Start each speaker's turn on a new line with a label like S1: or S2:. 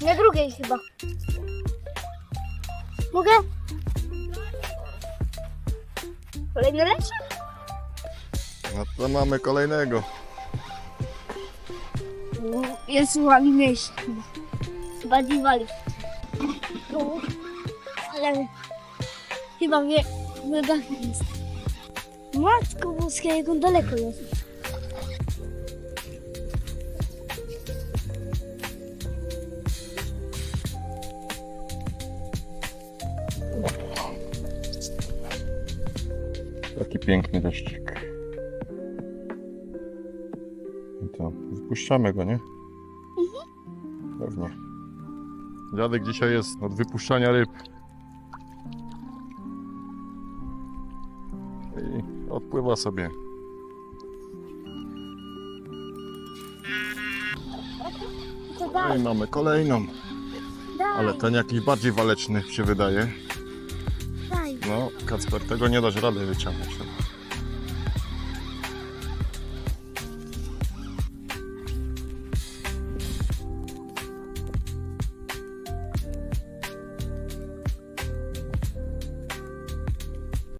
S1: Na drugiej chyba. Mogę? Kolejny leci?
S2: No to mamy kolejnego.
S1: Jest łami myśl chyba. Chyba diwali. No, ale chyba wie, mega jest. Matko boska, jak on daleko jest.
S2: Taki piękny deszczyk. I to, wypuszczamy go, nie? Pewnie. Dziadek dzisiaj jest od wypuszczania ryb. I odpływa sobie. No i mamy kolejną, ale ten jakiś bardziej waleczny się wydaje. No, Kacper, tego nie dasz rady wyciągnąć.